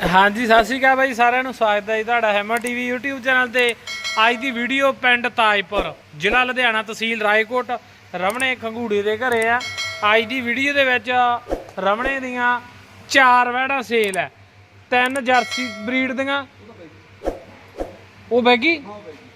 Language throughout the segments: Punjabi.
ਹਾਂਜੀ, ਸਤਿ ਸ਼੍ਰੀ ਅਕਾਲ ਬਾਈ, ਸਾਰਿਆਂ ਨੂੰ ਸਵਾਗਤ ਹੈ ਜੀ ਤੁਹਾਡਾ ਹੈਮਾ ਟੀਵੀ YouTube ਚੈਨਲ ਤੇ। ਅੱਜ ਦੀ ਵੀਡੀਓ ਪਿੰਡ ਤਾਜਪੁਰ, ਜ਼ਿਲ੍ਹਾ ਲੁਧਿਆਣਾ ਤਹਿਸੀਲ ਰਾਏਕੋਟ, ਰਮਣੇ ਖੰਗੂੜੇ ਦੇ ਘਰੇ ਆ। ਅੱਜ ਦੀ ਵੀਡੀਓ ਦੇ ਵਿੱਚ ਰਮਣੇ ਦੀਆਂ ਚਾਰ ਵੈੜਾਂ ਸੇਲ ਹੈ। ਤਿੰਨ ਜਰਸੀ ਬਰੀਡ ਦੀਆਂ। ਉਹ ਬੈਗੀ?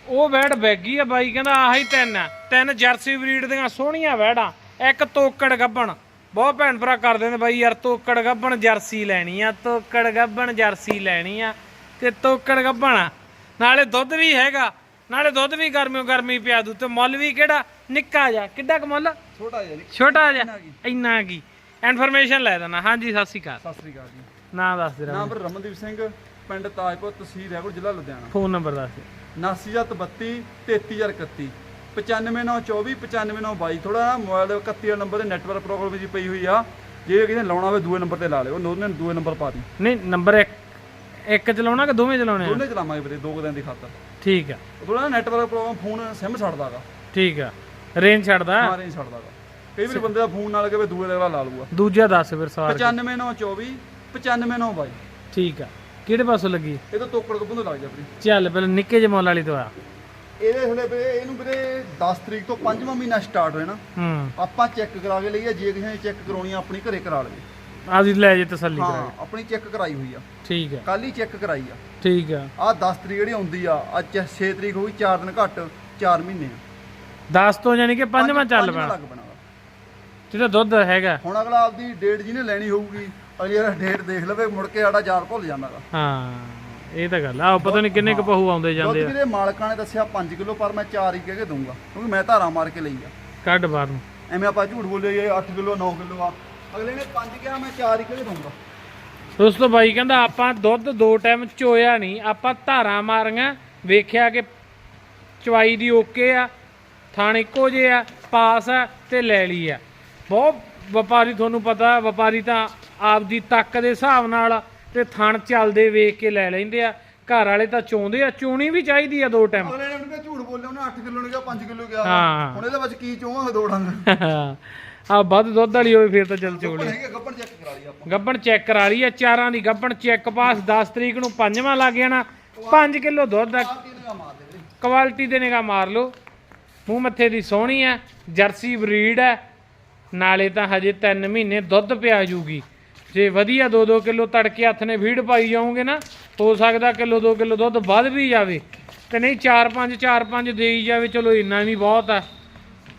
ਉਹ ਵੈੜ ਬੈਗੀ ਆ ਬਾਈ, ਕਹਿੰਦਾ ਆਹੀ ਤਿੰਨ ਆ ਤਿੰਨ ਜਰਸੀ ਬਰੀਡ ਦੀਆਂ ਸੋਹਣੀਆਂ ਵੈੜਾਂ ਇੱਕ ਤੋਕੜ ਗੱਬਣ। ਬਹੁਤ ਭੈਣ ਭਰਾ ਕਰਦੇ ਨੇ ਬਾਈ ਯਾਰ ਤੋਕੜ ਗੱਬਣ ਜਰਸੀ ਲੈਣੀ ਆ ਤੋਕੜ ਗੱਬਣ ਜਰਸੀ ਲੈਣੀ ਆ ਤੇ ਤੋਕੜ ਗੱਬਣ ਨਾਲੇ ਦੁੱਧ ਵੀ ਹੈਗਾ ਨਾਲੇ ਦੁੱਧ ਵੀ ਗਰਮੀਓ ਗਰਮੀ ਪਿਆ ਦੂ ਤੇ ਮੁੱਲ ਵੀ ਕਿਹੜਾ? ਨਿੱਕਾ ਜਾ ਕਿੱਡਾ ਕੁ ਮੁੱਲ? ਛੋਟਾ ਜਿਹਾ ਛੋਟਾ ਜਿਹਾ। ਇੰਨਾ ਕੀ। ਇਨਫੋਰਮੇਸ਼ਨ ਲੈ ਦੇਣਾ। ਹਾਂਜੀ ਸਤਿ ਸ਼੍ਰੀ ਅਕਾਲ। ਸਤਿ ਸ੍ਰੀ ਅਕਾਲ ਜੀ। ਨਾਂ ਦੱਸ ਦੇ ਨਾਮ ਰਮਨਦੀਪ ਸਿੰਘ ਪਿੰਡ ਤਾਜਪੁਰ ਤਹਿਸੀਲ ਰੈਗੁਰ ਜ਼ਿਲ੍ਹਾ ਲੁਧਿਆਣਾ। ਫੋਨ ਨੰਬਰ ਦੱਸ ਦੇ। 7932 33031 95924 95922 ਥੋੜਾ ਨਾ ਮੋਬਾਈਲ 31 ਵਾਲਾ ਨੰਬਰ ਤੇ ਨੈਟਵਰਕ ਪ੍ਰੋਬਲਮ ਜੀ ਪਈ ਹੋਈ ਆ। ਜੇ ਕਿਸੇ ਨੇ ਲਾਉਣਾ ਹੋਵੇ ਦੂਏ ਨੰਬਰ ਤੇ ਲਾ ਲਿਓ। ਉਹਨੇ ਦੂਏ ਨੰਬਰ ਪਾ ਦੀ ਨਹੀਂ ਨੰਬਰ ਇੱਕ ਇੱਕ ਚਲਾਉਣਾ ਕਿ ਦੋਵੇਂ ਚਲਾਉਣੇ ਆ? ਦੋਨੇ ਚਲਾਵਾਂਗੇ ਵੀਰੇ ਦੋ ਕੁ ਦਿਨ ਦੀ ਖਾਤਰ। ਠੀਕ ਆ। ਥੋੜਾ ਨਾ ਨੈਟਵਰਕ ਪ੍ਰੋਬਲਮ ਫੋਨ ਸਿਮ ਛੱਡਦਾਗਾ। ਠੀਕ ਆ। ਰੇਂਜ ਛੱਡਦਾ? ਹਾਂ ਨਹੀਂ ਛੱਡਦਾਗਾ। ਕਈ ਵਾਰੀ ਬੰਦੇ ਦਾ ਫੋਨ ਨਾਲ ਕੇ ਦੂਏ ਦੇ ਅਗਲਾ ਲਾ ਲੂਗਾ ਦੂਜਾ ਦੱਸ ਫਿਰ ਸਵਾਰ 95924 95922 ਠੀਕ ਆ। ਕਿਹੜੇ ਪਾਸੋਂ ਲੱਗੀ? ਇਹ ਤਾਂ ਤੋਕੜ ਤੋਂ ਲੱਗ ਜਾ ਵੀਰੇ। ਚੱਲ ਪਹਿਲਾਂ ਨਿੱਕੇ ਜਿਹੇ ਮੁੱਲ ਵਾਲੀ ਤੋਂ ਆ। ਇਹਦੇ ਵੀਰੇ ਇਹਨੂੰ ਵੀਰੇ 10 ਤਰੀਕ ਤੋਂ 5ਵਾਂ ਮਹੀਨਾ ਸਟਾਰਟ ਹੋਇਆ ਨਾ। ਹੂੰ। ਆਪਾਂ ਚੈੱਕ ਕਰਾ ਕੇ ਲਈ ਆ ਜੇ ਕਿਸੇ ਨੇ ਚੈੱਕ ਕਰਾਉਣੀ ਆ ਆਪਣੀ ਘਰੇ ਕਰਾ ਲਵੇ ਆਦੀ ਲੈ ਜੇ ਤਸੱਲੀ ਕਰਾ ਹਾਂ ਆਪਣੀ ਚੈੱਕ ਕਰਾਈ ਹੋਈ ਆ। ਠੀਕ ਆ। ਕੱਲ ਹੀ ਚੈੱਕ ਕਰਾਈ ਆ। ਠੀਕ ਆ। ਆ 10 ਤਰੀਕ ਜਿਹੜੀ ਆਉਂਦੀ ਆ ਅੱਜ 6 ਤਰੀਕ ਹੋ ਗਈ 4 ਦਿਨ ਘੱਟ 4 ਮਹੀਨੇ ਆ। 10 ਤੋਂ ਯਾਨੀ ਕਿ ਪੰਜਵਾਂ ਚੱਲ ਪੰਜਵਾਂ ਪੈਣਾ ਲੱਗ ਪੈਣਾ। ਵਾ। ਜਿਹਦਾ ਦੁੱਧ ਹੈਗਾ। ਹੁਣ ਅਗਲਾ ਆਪਦੀ ਡੇਟ ਜਿਹਨੇ ਲੈਣੀ ਹੋਊਗੀ ਅਗਲੀ ਵਾਰ ਡੇਟ ਦੇਖ ਲਵੇ ਮੁੜ ਕੇ ਆੜਾ ਯਾਰ ਭੁੱਲ ਜਾਂਦਾਗਾ ਹਾਂ। ਇਹ ਤਾਂ ਗੱਲ ਆ ਪਤਾ ਨਹੀਂ ਕਿੰਨੇ ਕੁ ਪਹੂ ਆਉਂਦੇ ਦੁੱਧ ਜਾਂਦੇ ਆ। ਵੀਰੇ ਮਾਲਕਾਂ ਨੇ ਦੱਸਿਆ 5 ਕਿਲੋ ਪਰ ਮੈਂ 4 ਹੀ ਕਹਿ ਕੇ ਦਊਂਗਾ ਕਿਉਂਕਿ ਮੈਂ ਧਾਰਾ ਮਾਰ ਕੇ ਲਈ ਆ। ਕੱਢ ਬਾਹਰ ਨੂੰ। ਐਵੇਂ ਆਪਾਂ ਝੂਠ ਬੋਲੇ ਇਹ 8 ਕਿਲੋ 9 ਕਿਲੋ ਆ। ਅਗਲੇ ਨੇ 5 ਕਿਹਾ ਮੈਂ 4 ਹੀ ਕਹਿ ਕੇ ਦਊਂਗਾ। ਦੋਸਤੋ ਬਾਈ ਕਹਿੰਦਾ ਆਪਾਂ ਦੁੱਧ ਦੋ ਟਾਈਮ ਚੋਇਆ ਨਹੀਂ ਆਪਾਂ ਧਾਰਾਂ ਮਾਰੀਆਂ ਵੇਖਿਆ ਕਿ ਚਵਾਈ ਦੀ ਓਕੇ ਆ ਥਾਣ ਇੱਕੋ ਜੇ ਆ ਪਾਸ ਆ ਤੇ ਲੈ ਲਈ ਆ। ਬਹੁਤ ਵਪਾਰੀ ਤੁਹਾਨੂੰ ਪਤਾ ਵਪਾਰੀ ਤਾਂ ਆਪਦੀ ਤੱਕ ਦੇ ਹਿਸਾਬ ਨਾਲ ਤੇ ਥਣ ਚੱਲਦੇ ਵੇਖ ਕੇ ਲੈ ਲੈਂਦੇ ਆ। ਘਰ ਵਾਲੇ ਤਾਂ ਚੋਂਦੇ ਆ ਚੋਣੀ ਵੀ ਚਾਹੀਦੀ ਆ ਦੋ ਟਾਈਮ। ਅਗਲੇ ਨੇ ਉਹਨੂੰ ਝੂਠ ਬੋਲਿਆ ਉਹਨੇ 8 ਕਿਲੋ ਨੇ ਕਿਹਾ 5 ਕਿਲੋ ਕਿਹਾ। ਹਾਂ। ਹੁਣ ਇਹਦੇ ਵਿੱਚ ਕੀ ਚੋਵਾਂਗੇ ਦੋ ਡੰਗ। ਆ ਵੱਧ ਦੁੱਧ ਵਾਲੀ ਹੋਵੇ ਫਿਰ ਤਾਂ ਚੱਲ ਚੋਲੀ ਹੈਗੇ ਗੱਪਣ ਚੈੱਕ ਕਰਾ ਲਈ ਆਪਾਂ। ਗੱਬਣ ਚੈੱਕ ਕਰਾ ਲਈ ਆ ਚਾਰਾਂ ਦੀ ਗੱਬਣ ਚੈੱਕ ਪਾਸ 10 ਤਰੀਕ ਨੂੰ ਪੰਜਵਾਂ ਲੱਗ ਜਾਣਾ। 5 ਕਿਲੋ ਦੁੱਧ ਆਹ ਤਿੰਨ ਮਾਰ ਦੇ ਵੀਰੇ ਕੁਆਲਿਟੀ ਦੇ ਨਿਗਾ ਮਾਰ ਲਓ। ਮੂੰਹ ਮੱਥੇ ਦੀ ਸੋਹਣੀ ਹੈ ਜਰਸੀ ਬਰੀਡ ਹੈ ਨਾਲੇ ਤਾਂ ਹਜੇ 3 ਮਹੀਨੇ ਦੁੱਧ ਪਿਆ ਜੂਗੀ। ਜੇ ਵਧੀਆ 2-2 ਕਿਲੋ ਤੜਕੇ ਹੱਥ ਨੇ ਫੀਡ ਪਾਈ ਜਾਓਗੇ ਨਾ, ਹੋ ਸਕਦਾ ਕਿਲੋ 2 ਕਿਲੋ ਦੁੱਧ ਵੱਧ ਵੀ ਜਾਵੇ। ਤੇ ਨਹੀਂ 4-5 4-5 ਦੇਈ ਜਾਵੇ, ਚਲੋ ਇੰਨਾ ਵੀ ਬਹੁਤ ਆ।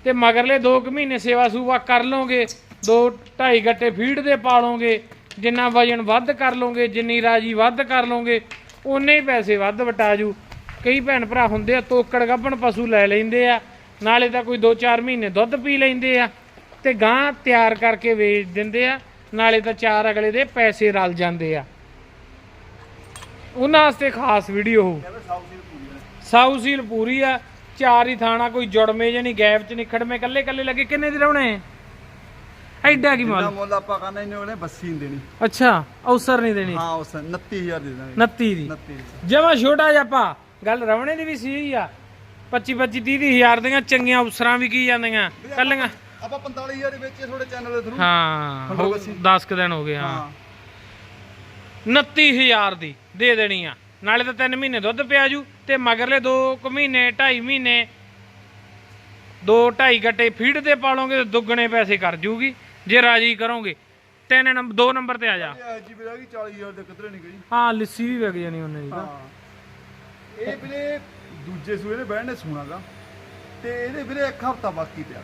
ਤੇ ਮਗਰਲੇ 2 ਕੁ ਮਹੀਨੇ ਸੇਵਾ ਸੂਵਾ ਕਰ ਲਓਗੇ 2 2.5 ਗੱਟੇ ਫੀਡ ਦੇ ਪਾ ਲਓਗੇ, ਜਿੰਨਾ ਵਜਨ ਵੱਧ ਕਰ ਲਓਗੇ, ਜਿੰਨੀ ਰਾਜੀ ਵੱਧ ਕਰ ਲਓਗੇ ਉਨੇ ਹੀ ਪੈਸੇ ਵੱਧ ਵਟਾਜੂ। ਕਈ ਭੈਣ ਭਰਾ ਹੁੰਦੇ ਆ, ਤੋਕੜ ਗੱਭਣ ਪਸ਼ੂ ਲੈ ਲੈਂਦੇ ਆ, ਨਾਲੇ ਤਾਂ ਕੋਈ 2-4 ਮਹੀਨੇ ਦੁੱਧ ਪੀ ਲੈਂਦੇ ਆ, ਤੇ ਗਾਂ ਤਿਆਰ ਕਰਕੇ ਵੇਚ ਦਿੰਦੇ ਆ। ਨਾਲੇ ਤਾਂ ਚਾਰ ਅਗਲੇ ਦੇ ਪੈਸੇ ਰਲ ਜਾਂਦੇ ਆ। ਉਹਨਾਂ ਵਾਸਤੇ ਖਾਸ ਵੀਡੀਓ ਕਹਿੰਦੇ ਹੈ ਸਾਊ ਸੀਲ ਪੂਰੀ ਆ। ਚਾਰ ਹੀ ਥਾਣਾ ਕੋਈ ਜੁੜਮੇ ਜਾਂ ਨਹੀਂ ਗੈਪ ਚ ਨਹੀਂ ਖੜਮੇ ਕੱਲੇ ਕੱਲੇ ਲੱਗੇ ਕਿੰਨੇ ਦੀ ਲਾਉਣੇ ਐਡਾ ਕੀ ਜਿੰਨਾ ਮਾਲ? ਮੁੱਲ ਆਪਾਂ ਕਰਨਾ ਇਹਨੇ ਉਹਨੇ 82 ਨਹੀਂ ਦੇਣੀ। ਅੱਛਾ ਅਵਸਰ ਨਹੀਂ ਦੇਣੀ। ਹਾਂ ਉਸ 29000 ਦੇ ਦਾਂਗੇ 29 ਦੀ। 29 ਦੀ। ਜਮਾ ਛੋਟਾ ਜਿਹਾ ਪਾ ਗੱਲ ਰਵਣੇ ਦੀ ਵੀ ਸੀ ਆ। 25 25 30 ਹਜ਼ਾਰ ਦੀਆਂ ਚੰਗੀਆਂ ਅਫਸਰਾਂ ਵੀ ਕੀ ਜਾਂਦੀਆਂ? ਕੱਲੀਆਂ। ਆਪਾਂ 45000 ਦੇ ਵਿੱਚ ਤੁਹਾਡੇ ਚੈਨਲ ਦੇ ਥਰੂ ਹਾਂ ਪੰਦਰਾਂ ਬੱਸੀ। 10 ਕੁ ਦਿਨ ਹੋ ਗਏ ਹਾਂ। ਹਾਂ। 29000 ਦੀ ਦੇ ਦੇਣੀ ਆ। ਨਾਲੇ ਤਾਂ 3 ਮਹੀਨੇ ਦੁੱਧ ਪਿਆ ਜੂ ਤੇ ਮਗਰਲੇ 2 ਕੁ ਮਹੀਨੇ 2.5 ਮਹੀਨੇ 2 2.5 ਗੱਟੇ ਫੀਡ ਤੇ ਪਾਲੋਗੇ ਤੇ ਦੁੱਗਣੇ ਪੈਸੇ ਕਰ ਜੂਗੀ। ਜੇ ਰਾਜੀ ਕਰੋਗੇ ਤਿੰਨ ਨੰਬਰ 2 ਨੰਬਰ ਤੇ ਆ ਜਾ। ਇਹ ਜੀ ਵੀਰੇ 40000 ਦੇ ਕਿਧਰੇ ਨਹੀਂ ਗਈ। ਹਾਂ ਲਿੱਸੀ ਵੀ ਵਿਕ ਜਾਣੀ ਉਹਨੇ ਦੀ ਤਾਂ। ਹਾਂ। ਇਹ ਵੀਰੇ ਦੂਜੇ ਸੂਏ ਨੇ ਬਹਿਣ ਨੇ ਸੁਣਾਗਾ ਤੇ ਇਹਦੇ ਵੀਰੇ ਇੱਕ ਹਫਤਾ ਬਾਕੀ ਪਿਆ।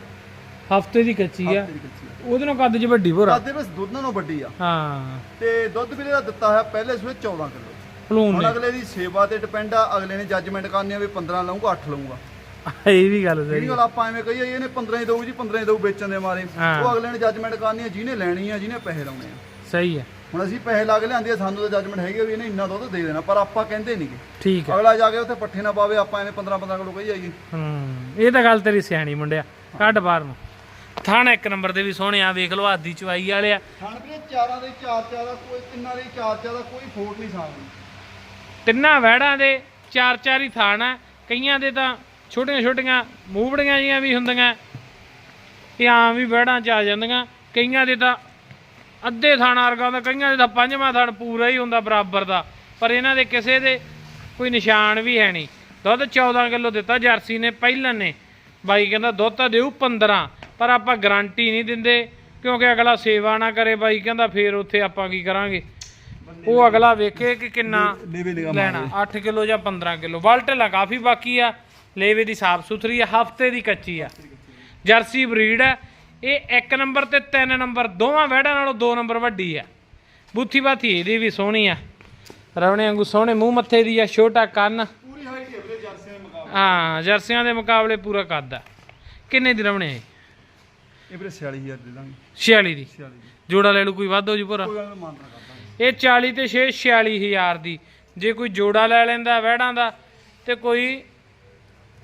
ਹਫ਼ਤੇ ਦੀ ਕੱਚੀ ਆ। ਹਫ਼ਤੇ ਦੀ ਕੱਚੀ ਆ। ਉਹਦੇ ਨਾਲ ਕੱਦ 'ਚ ਵੱਡੀ ਭੋਰਾ। ਕਾਦੇ ਬਸ ਦੁੱਧ ਨਾਲੋਂ ਵੱਡੀ ਆ। ਹਾਂ। ਤੇ ਦੁੱਧ ਵੀਰੇ ਦਾ ਦਿੱਤਾ ਹੋਇਆ ਪਹਿਲੇ ਸੂਏ 14 ਕਿਲੋ। ਪਲੂਨ ਹੁਣ ਨੇ ਅਗਲੇ ਦੀ ਸੇਵਾ ਤੇ ਡਿਪੈਂਡ ਆ ਅਗਲੇ ਨੇ ਜੱਜਮੈਂਟ ਕਰਨੀ ਆ ਵੀ 15 ਲਊਗਾ 8 ਲਊਗਾ। ਇਹ ਵੀ ਗੱਲ ਸਹੀ। ਜਿਹੜੀ ਗੱਲ ਆਪਾਂ ਐਵੇਂ ਕਹੀਏ ਇਹਨੇ 15 ਹੀ ਦਊ ਜੀ 15 ਹੀ ਦਊ ਵੇਚਣ ਦੇ ਮਾਰੇ। ਹਾਂ। ਉਹ ਅਗਲੇ ਨੇ ਜੱਜਮੈਂਟ ਕਰਨੀ ਆ ਜਿਹਨੇ ਲੈਣੀ ਆ ਜਿਹਨੇ ਪੈਸੇ ਲਾਉਣੇ ਆ। ਸਹੀ ਹੈ ਹੁਣ ਅਸੀਂ ਪੈਸੇ ਲਾ ਕੇ ਲਿਆਂਦੇ ਆ ਸਾਨੂੰ ਤਾਂ ਜੱਜਮੈਂਟ ਹੈਗੀ ਆ ਵੀ ਇਹਨੇ ਇੰਨਾ ਦੁੱਧ ਦੇ ਦੇਣਾ ਪਰ ਆਪਾਂ ਕਹਿੰਦੇ ਨਹੀਂਗੇ ਠੀਕ ਹੈ ਅਗਲਾ ਜਾ ਕੇ ਉੱਥੇ ਪੱਠੇ ਨਾ ਪਾਵੇ ਆਪਾਂ ਐਵੇਂ 15 15 ਕਿਲੋ ਕਹੀ ਜਾਈਏ ਹੂੰ ਇਹ ਤਾਂ ਗੱਲ ਤੇਰੀ ਸਿਆਣੀ ਮੁੰਡਿਆ। ਕੱਢ ਬਾਹਰ ਨੂੰ। ਥਾਣਾ ਇੱਕ ਨੰਬਰ ਦੇ ਵੀ ਸੋਹਣੇ ਆ ਵੇਖ ਲਓ ਆਦੀ ਚਵਾਈ ਵਾਲੇ ਆ। ਖਾਣ ਪੀਣੇ ਚਾਰਾਂ ਦੇ ਚਾਰ ਚਾਰ ਦਾ ਕੋਈ ਤਿੰਨਾਂ ਦੇ ਚਾਰ ਚਾਰ ਦਾ ਕੋਈ ਫੋਟ ਨਹੀਂ ਸਾਹਮਣੇ ਤਿੰਨਾਂ ਵਹਿੜਾਂ ਦੇ ਚਾਰ ਚਾਰ ਹੀ ਥਾਣ ਆ ਕਈਆਂ ਦੇ ਤਾਂ ਛੋਟੀਆਂ ਛੋਟੀਆਂ ਮੂਵੜੀਆਂ ਜੀਆਂ ਵੀ ਹੁੰਦੀਆਂ ਇਹ ਆਮ ਵੀ ਵਹਿੜਾਂ ਚ ਆ ਜਾਂਦੀਆਂ ਕਈਆਂ ਦੇ ਤਾਂ ਅੱਧੇ ਥਾਣ ਵਰਗਾ ਹੁੰਦਾ ਕਈਆਂ ਦੇ ਤਾਂ ਪੰਜਵਾਂ ਥਾਣ ਪੂਰਾ ਹੀ ਹੁੰਦਾ ਬਰਾਬਰ ਦਾ ਪਰ ਇਹਨਾਂ ਦੇ ਕਿਸੇ ਦੇ ਕੋਈ ਨਿਸ਼ਾਨ ਵੀ ਹੈ ਨਹੀਂ। ਦੁੱਧ 14 ਕਿਲੋ ਦਿੱਤਾ ਜਰਸੀ ਨੇ ਪਹਿਲਾਂ ਨੇ। ਬਾਈ ਕਹਿੰਦਾ ਦੁੱਧ ਤਾਂ ਦੇਊ 15 ਪਰ ਆਪਾਂ ਗਾਰੰਟੀ ਨਹੀਂ ਦਿੰਦੇ ਕਿਉਂਕਿ ਅਗਲਾ ਸੇਵਾ ਨਾ ਕਰੇ ਬਾਈ ਕਹਿੰਦਾ ਫੇਰ ਉੱਥੇ ਆਪਾਂ ਕੀ ਕਰਾਂਗੇ? ਉਹ ਅਗਲਾ ਵੇਖੇ ਕਿ ਕਿੰਨਾ ਲੈਣਾ 8 ਕਿਲੋ ਜਾਂ 15 ਕਿਲੋ। ਵਾਲਟਲਾ ਕਾਫੀ ਬਾਕੀ ਆ ਲੇਵੇ ਦੀ ਸਾਫ਼ ਸੁਥਰੀ ਆ ਹਫ਼ਤੇ ਦੀ ਕੱਚੀ ਆ। ਜਰਸੀ ਬਰੀਡ ਹੈ ਇਹ 1 ਨੰਬਰ ਤੇ 3 ਨੰਬਰ ਦੋਵਾਂ ਵਹਿੜਾਂ ਨਾਲੋਂ 2 ਨੰਬਰ ਵੱਡੀ ਆ। ਬੁੱਥੀ ਬਾਥੀ ਇਹਦੀ ਵੀ ਸੋਹਣੀ ਆ। ਰਵਣੇ ਵਾਂਗੂ ਸੋਹਣੇ ਮੂੰਹ ਮੱਥੇ ਦੀ ਆ ਛੋਟਾ ਕੰਨ। ਪੂਰੀ ਹਾਈਟ ਹੈ ਵੀਰੇ ਜਰਸੀ ਦੇ ਮੁਕਾਬਲੇ। ਹਾਂ ਜਰਸੀਆਂ ਦੇ ਮੁਕਾਬਲੇ ਪੂਰਾ ਕੱਦ ਆ। ਕਿੰਨੇ ਦੀ ਰਵਣੇ? ਇਹ ਵੀਰੇ 46000 ਦੇ ਦਾਂਗੇ। 46 ਦੀ? 46 ਦੀ। ਜੋੜਾ ਲੈ ਲੂ ਕੋਈ ਵੱਧ ਹੋ ਜੂ ਭਰਾ? ਕੋਈ ਗੱਲ ਨਹੀਂ ਮਾਨਤਾ ਕਰ ਦਾਂਗੇ ਇਹ 40 ਤੇ 6 46000 ਦੀ। ਜੇ ਕੋਈ ਜੋੜਾ ਲੈ ਲੈਂਦਾ ਵਹਿੜਾਂ ਦਾ ਤੇ ਕੋਈ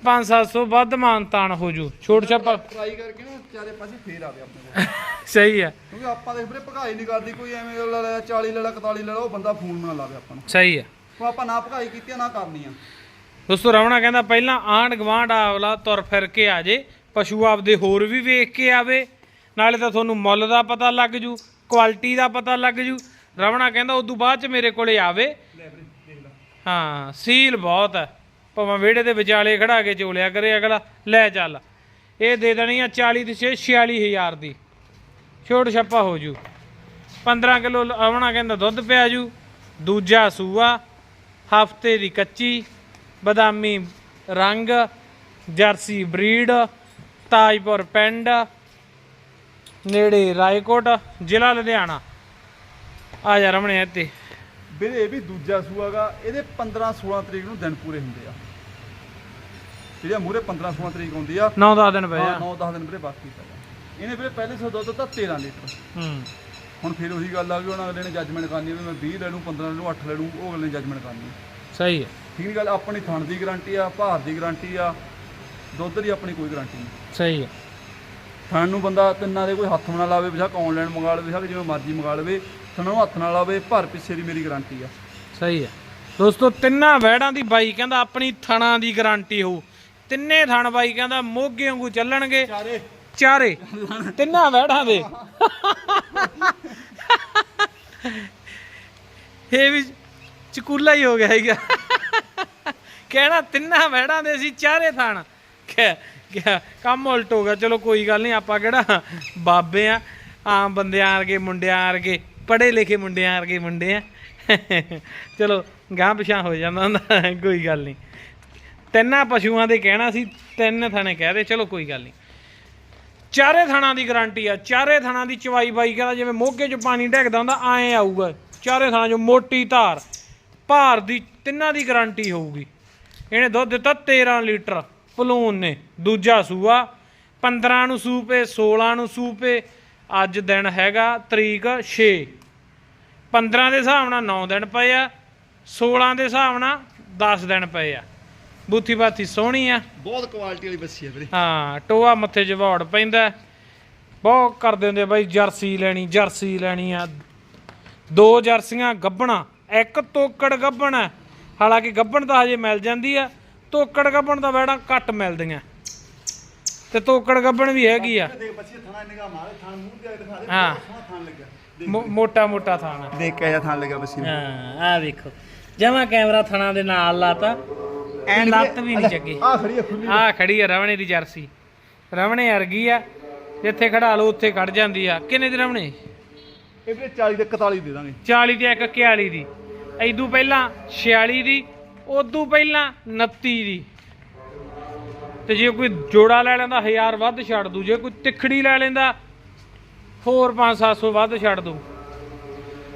5-700 ਵੱਧ ਮਾਨਤਾਨ ਹੋ ਜੂ। ਛੋਟ ਛਾਪਾ ਟਰਾਈ ਕਰਕੇ ਨਾ ਚਾਰੇ ਪਾਸੇ ਫੇਰ ਆਵੇ ਆਪਣੇ ਕੋਲ। ਸਹੀ ਆ। ਕਿਉਂਕਿ ਆਪਾਂ ਦੇਖ ਵੀਰੇ ਭਗਾਈ ਨਹੀਂ ਕਰਦੀ ਕੋਈ ਐਵੇਂ ਲੈ ਲਿਆ 40 ਲੈ ਲਿਆ 41 ਲੈ ਲਿਆ ਉਹ ਬੰਦਾ ਫੋਨ ਨਾ ਲਾਵੇ ਆਪਾਂ ਨੂੰ। ਸਹੀ ਆ। ਉਹ ਆਪਾਂ ਨਾ ਭਗਾਈ ਕੀਤੀ ਨਾ ਕਰਨੀ ਆ। ਦੋਸਤੋ ਰਵਣਾ ਕਹਿੰਦਾ ਪਹਿਲਾਂ ਆਂਢ ਗਵਾਂਢ ਆਵਲਾ ਤੁਰ ਫਿਰ ਕੇ ਆ ਜੇ। ਪਸ਼ੂ ਆਪਦੇ ਹੋਰ ਵੀ ਵੇਖ ਕੇ ਆਵੇ, ਨਾਲੇ ਤਾਂ ਤੁਹਾਨੂੰ ਮੁੱਲ ਦਾ ਪਤਾ ਲੱਗ ਜੂ ਕੁਆਲਿਟੀ ਦਾ ਪਤਾ ਲੱਗ ਜੂ। ਰਵਣਾ ਕਹਿੰਦਾ, ਉਦੋਂ ਬਾਅਦ ਚ ਮੇਰੇ ਕੋਲੇ ਆਵੇ। ਹਾਂ, ਸੀਲ ਬਹੁਤ ਹੈ ਭਾਵੇਂ ਵਿਹੜੇ ਦੇ ਵਿਚਾਲੇ ਖੜਾ ਕੇ ਚੋਲਿਆ ਕਰੇ ਅਗਲਾ, ਲੈ ਚੱਲ, ਇਹ ਦੇ ਦੇਣੀ ਆ 40 ਦੀ ਛੇ 46000 ਦੀ। ਛੋਟ ਛੱਪਾ ਹੋ ਜੂ। 15 ਕਿਲੋ ਆਵਣਾ ਕਹਿੰਦਾ, ਦੁੱਧ ਪਿਆ ਜੂ। ਦੂਜਾ ਸੂਆ, ਹਫ਼ਤੇ ਦੀ ਕੱਚੀ, ਬਦਾਮੀ ਰੰਗ, ਜਰਸੀ ਬਰੀਡ ਤਾਜਪੁਰ ਪਿੰਡ ਨੇੜੇ ਰਾਏਕੋਟ ਜ਼ਿਲ੍ਹਾ ਲੁਧਿਆਣਾ। ਆ ਜਾ ਰਮਣੇ ਇੱਥੇ। ਵੀਰੇ ਇਹ ਵੀ ਦੂਜਾ ਸੂਆਗਾ ਇਹਦੇ 15 16 ਤਰੀਕ ਨੂੰ ਦਿਨ ਪੂਰੇ ਹੁੰਦੇ ਆ। ਜਿਹੜੇ ਮੂਰੇ 15 16 ਤਰੀਕ ਹੁੰਦੀ ਆ। 9-10 ਦਿਨ ਪਏ ਆ। 9 10 ਦਿਨ ਵੀਰੇ ਬਾਕੀ ਪੈ ਇਹਨੇ ਵੀਰੇ ਪਹਿਲੇ ਸੌ ਦੁੱਧ ਤਾਂ 13 ਲੀਟਰ। ਹੂੰ। ਹੁਣ ਫਿਰ ਉਹੀ ਗੱਲ ਆ ਗਈ ਹੁਣ ਅਗਲੇ ਨੇ ਜੱਜਮੈਂਟ ਕਰਨੀ ਵੀ ਮੈਂ 20 ਲੈ ਲੂੰ 15 ਲੈ ਲੂੰ 8 ਲੈ ਲੂੰ ਉਹ ਅਗਲੇ ਨੇ ਜੱਜਮੈਂਟ ਕਰਨੀ ਸਹੀ ਹੈ ਠੀਕ ਨਹੀਂ ਗੱਲ ਆਪਣੀ ਥਣ ਦੀ ਗਾਰੰਟੀ ਆ ਭਾਰ ਦੀ ਗਾਰੰਟੀ ਆ ਦੁੱਧ ਦੀ ਆਪਣੀ ਕੋਈ ਗਾਰੰਟੀ ਨਹੀਂ। ਸਹੀ ਹੈ। ਥਣ ਨੂੰ ਬੰਦਾ ਤਿੰਨਾਂ ਦੇ ਕੋਈ ਹੱਥ ਨਾਲ ਲਾਵੇ ਬਿਸ਼ੱਕ ਆਨਲਾਈਨ ਮੰਗਾ ਲਵੇ ਬਿਸ਼ੱਕ ਜਿਵੇਂ ਮਰਜ਼ੀ ਮੰਗਾ ਲਵੇ ਥਣ ਨੂੰ ਹੱਥ ਨਾਲ ਲਾਵੇ ਭਰ ਪਿੱਛੇ ਦੀ ਮੇਰੀ ਗਾਰੰਟੀ ਆ। ਸਹੀ ਹੈ। ਦੋਸਤੋ ਤਿੰਨਾਂ ਵੈੜਾਂ ਦੀ ਬਾਈ ਕਹਿੰਦਾ ਆਪਣੀ ਥਣਾਂ ਦੀ ਗਾਰੰਟੀ ਹੋਊ। ਤਿੰਨੇ ਥਣ ਬਾਈ ਕਹਿੰਦਾ ਮੋਗੇ ਵਾਂਗੂ ਚੱਲਣਗੇ। ਚਾਰੇ। ਚਾਰੇ। ਤਿੰਨਾਂ ਵੈੜਾਂ ਦੇ। ਇਹ ਵੀ ਚਕੂਲਾ ਹੀ ਹੋ ਗਿਆ ਹੈਗਾ। ਕਹਿਣਾ ਤਿੰਨਾਂ ਵੈੜਾਂ ਦੇ ਸੀ ਚਾਰੇ ਥਣ। ਕਿਆ ਕਿਆ ਕੰਮ ਉਲਟ ਹੋ ਗਿਆ। ਚਲੋ ਕੋਈ ਗੱਲ ਨਹੀਂ, ਆਪਾਂ ਕਿਹੜਾ ਬਾਬੇ ਆ। ਆਮ ਬੰਦਿਆਂ ਵਰਗੇ ਮੁੰਡਿਆਂ ਵਰਗੇ ਪੜ੍ਹੇ ਲਿਖੇ ਮੁੰਡਿਆਂ ਵਰਗੇ ਮੁੰਡੇ ਆ। ਚਲੋ ਗਾਂ ਪਿਛਾਂ ਹੋ ਜਾਂਦਾ ਹੁੰਦਾ, ਕੋਈ ਗੱਲ ਨਹੀਂ। ਤਿੰਨਾਂ ਪਸ਼ੂਆਂ ਦੇ ਕਹਿਣਾ ਸੀ, ਤਿੰਨ ਥਾਣੇ ਕਹਦੇ ਚਲੋ ਕੋਈ ਗੱਲ ਨਹੀਂ। ਚਾਰੇ ਥਾਣਾ ਦੀ ਗਾਰੰਟੀ ਆ, ਚਾਰੇ ਥਾਣਾ ਦੀ ਚਵਾਈ ਬਾਈ ਕਹਿੰਦਾ, ਜਿਵੇਂ ਮੋਗੇ 'ਚ ਪਾਣੀ ਡਿੱਗਦਾ ਹੁੰਦਾ, ਐਂ ਆਊਗਾ। ਚਾਰੇ ਥਾਣਾ 'ਚੋਂ ਮੋਟੀ ਧਾਰ। ਭਾਰ ਦੀ ਤਿੰਨਾਂ ਦੀ ਗਾਰੰਟੀ ਹੋਊਗੀ। ਇਹਨੇ ਦੁੱਧ ਦਿੱਤਾ 13 ਲੀਟਰ। ਪਲੂਨ ਨੇ। ਦੂਜਾ ਸੂਆ 15 ਨੂੰ ਸੂਪੇ 16 ਨੂੰ ਸੂਪੇ ਅੱਜ ਦਿਨ ਹੈਗਾ ਤਰੀਕ 6 15 ਦੇ ਹਿਸਾਬ ਨਾਲ 9 ਦਿਨ ਪਏ ਆ 16 ਦੇ ਹਿਸਾਬ ਨਾਲ 10 ਦਿਨ ਪਏ ਆ। ਬੂਥੀ ਬਾਥੀ ਸੋਹਣੀ ਆ। ਬਹੁਤ ਕੁਆਲਿਟੀ ਵਾਲੀ ਬੱਸੀ ਆ ਵੀਰੇ। ਹਾਂ ਟੋਆ ਮੱਥੇ 'ਚ ਵੜ ਪੈਂਦਾ। ਬਹੁਤ ਕਰਦੇ ਹੁੰਦੇ ਬਾਈ ਜਰਸੀ ਲੈਣੀ ਜਰਸੀ ਲੈਣੀ ਆ। ਦੋ ਜਰਸੀਆਂ ਗੱਬਣਾ ਇੱਕ ਤੋਕੜ ਗੱਬਣ ਹਾਲਾਂਕਿ ਗੱਬਣ ਤਾਂ ਹਜੇ ਮਿਲ ਜਾਂਦੀ ਆ। ਤੋਕੜ ਗੱਬਣ ਤਾਂ ਵੈੜਾਂ ਘੱਟ ਮਿਲਦੀਆਂ। ਤੇ ਤੋਕੜ ਗੱਬਣ ਵੀ ਹੈਗੀ ਆ। ਦੇਖ ਬੱਸੀ ਥਣਾ ਨਿਗਾਹ ਮਾਰੇ ਥਣ ਮੂੰਹ ਤੇ ਦਿਖਾ ਦੇ ਹਾਂ। ਥਣ ਲੱਗਿਆ। ਮੋ- ਮੋਟਾ ਮੋਟਾ ਥਾਣਾ ਦੇਖ ਕੇ ਆ ਥਣ ਲੱਗਿਆ ਬੱਸੀ ਹਾਂ ਆ ਵੇਖੋ। ਜਮਾ ਕੈਮਰਾ ਥਣਾ ਦੇ ਨਾਲ ਲਾਤਾ। ਲੱਤ ਵੀ ਨਹੀਂ ਚੱਗੀ। ਆ ਖੜੀ ਆ ਖੁੱਲੀ ਆ ਖੜੀ ਆ ਰਵਣੇ ਦੀ ਜਰਸੀ। ਰਵਣੇ ਵਰਗੀ ਆ। ਜਿੱਥੇ ਖੜਾ ਲਓ ਉੱਥੇ ਖੜ ਜਾਂਦੀ ਆ। ਕਿੰਨੇ ਦੀ ਰਵਣੇ ਇਹ ਵੀਰੇ 40 ਤੇ 41 ਦੇ ਦਾਂਗੇ। 40 ਤੇ ਇੱਕ 41 ਦੀ। ਐਦੂ ਪਹਿਲਾਂ 46 ਦੀ ਉਦੋਂ ਪਹਿਲਾਂ 29 ਦੀ। ਤੇ ਜੇ ਕੋਈ ਜੋੜਾ ਲੈ ਲੈਂਦਾ 1000 ਵੱਧ ਛੱਡ ਦੂ। ਜੇ ਕੋਈ ਤਿਖੜੀ ਲੈ ਲੈਂਦਾ ਹੋਰ 5-700 ਵੱਧ ਛੱਡ ਦੂ।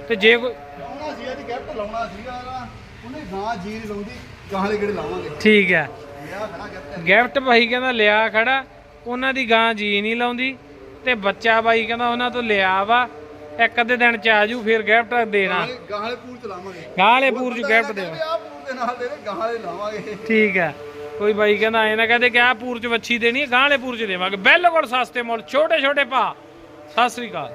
ਤੇ ਜੇ ਕੋਈ ਲਾਉਣਾ ਸੀ ਇਹਦੀ ਗਿਫਟ ਲਾਉਣਾ ਸੀਗਾ ਨਾ ਉਹਨੇ ਗਾਂ ਜੀ ਨਹੀਂ ਲਾਉਂਦੀ ਗਾਂ ਵਾਲੇ ਕਿਹੜੇ ਲਾਵਾਂਗੇ। ਠੀਕ ਖੜਾ ਗਿਫਟ ਭਾਈ ਕਹਿੰਦਾ ਲਿਆ ਖੜਾ। ਉਹਨਾਂ ਦੀ ਗਾਂ ਜੀ ਨਹੀਂ ਲਾਉਂਦੀ। ਤੇ ਬੱਚਾ ਬਾਈ ਕਹਿੰਦਾ ਉਹਨਾਂ ਤੋਂ ਲਿਆ ਵਾ। ਇੱਕ ਅੱਧੇ ਦਿਨ ਚ ਆਜੂ ਫਿਰ ਗਿਫਟ ਦੇਣਾ। ਗਾਂ ਵਾਲੇ ਪੂਰ ਚ ਲਾਵਾਂਗੇ। ਗਾਂ ਵਾਲੇ ਪੂਰ ਚ ਗਿਫਟ ਪੂਰ ਦੇ ਨਾਲ ਦੇ ਗਾਂ ਵਾਲੇ ਲਾਵਾਂਗੇ। ਠੀਕ ਹੈ। ਕੋਈ ਬਾਈ ਕਹਿੰਦਾ ਐ ਨਾ ਕਹਦੇ ਕਿ ਆਹ ਪੂਰ ਚ ਵੱਛੀ ਦੇਣੀ ਹੈ ਗਾਂ ਵਾਲੇ ਪੂਰ ਚ ਦੇਵਾਂਗੇ। ਬਿਲਕੁਲ ਸਸਤੇ ਮੁੱਲ ਛੋਟੇ ਛੋਟੇ ਭਾ। ਸਤਿ ਸ੍ਰੀ ਅਕਾਲ।